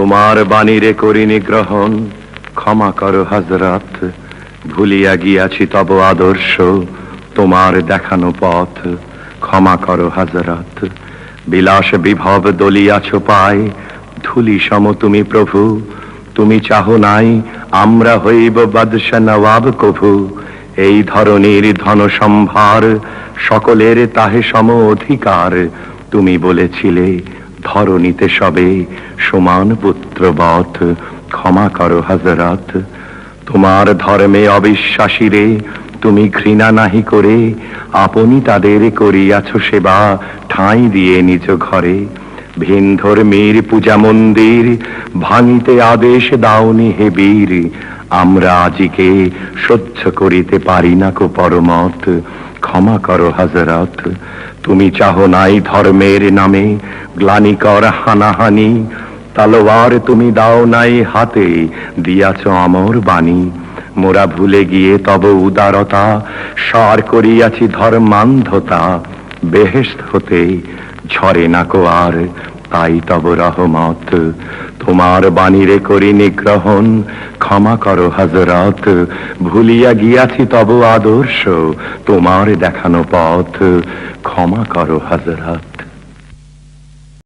তোমার বাণীরে করিনি গ্রহণ। ক্ষমা করো হাজরাত ভুলিয়া গিয়াছি তব আদর্শ, তোমার দেখানো পথ। ক্ষমা করো হাজরাত বিলাস বিভব দলিয়াছ পায় ধুলি সম তুমি প্রভু, তুমি চাহ নাই, আমরা হইব বাদশা নবাব কভু। এই ধরনের ধন সম্ভার সকলের তাহে সম অধিকার, তুমি বলেছিলে। ধরণীতে সবে সমান পুত্রবৎ। ক্ষমা করো হাজরাত তোমার ধর্মে অবিশ্বাসীরে তুমি ঘৃণা নাহি করে, আপনি তাদের করিয়াছ সেবা ঠাঁই দিয়ে নিজ ঘরে। ভিন ধর্মীর পূজা মন্দির ভাঙিতে আদেশ দাওনি হে বীর, আমরা আজিকে সহ্য করিতে পারি না কো পরমত। ক্ষমা করো হাজরত তুমি চাহ নাই ধর্মের নামে, গ্লানিকর হানাহানি। তালোয়ার তুমি দাও নাই হাতে, দিয়াছ আমর বাণী। মোরা ভুলে গিয়ে তব উদারতা, সার করিয়াছি ধর্মান্ধতা। বেহেস্ত হতে ঝরে না কো আর তাই তব রহমত। তোমার বাণীরে করি নিগ্রহণ, ক্ষমা করো হাজরত ভুলিয়া গিয়াছি তব আদর্শ, তোমার দেখানো পথ। ক্ষমা করো হাজরত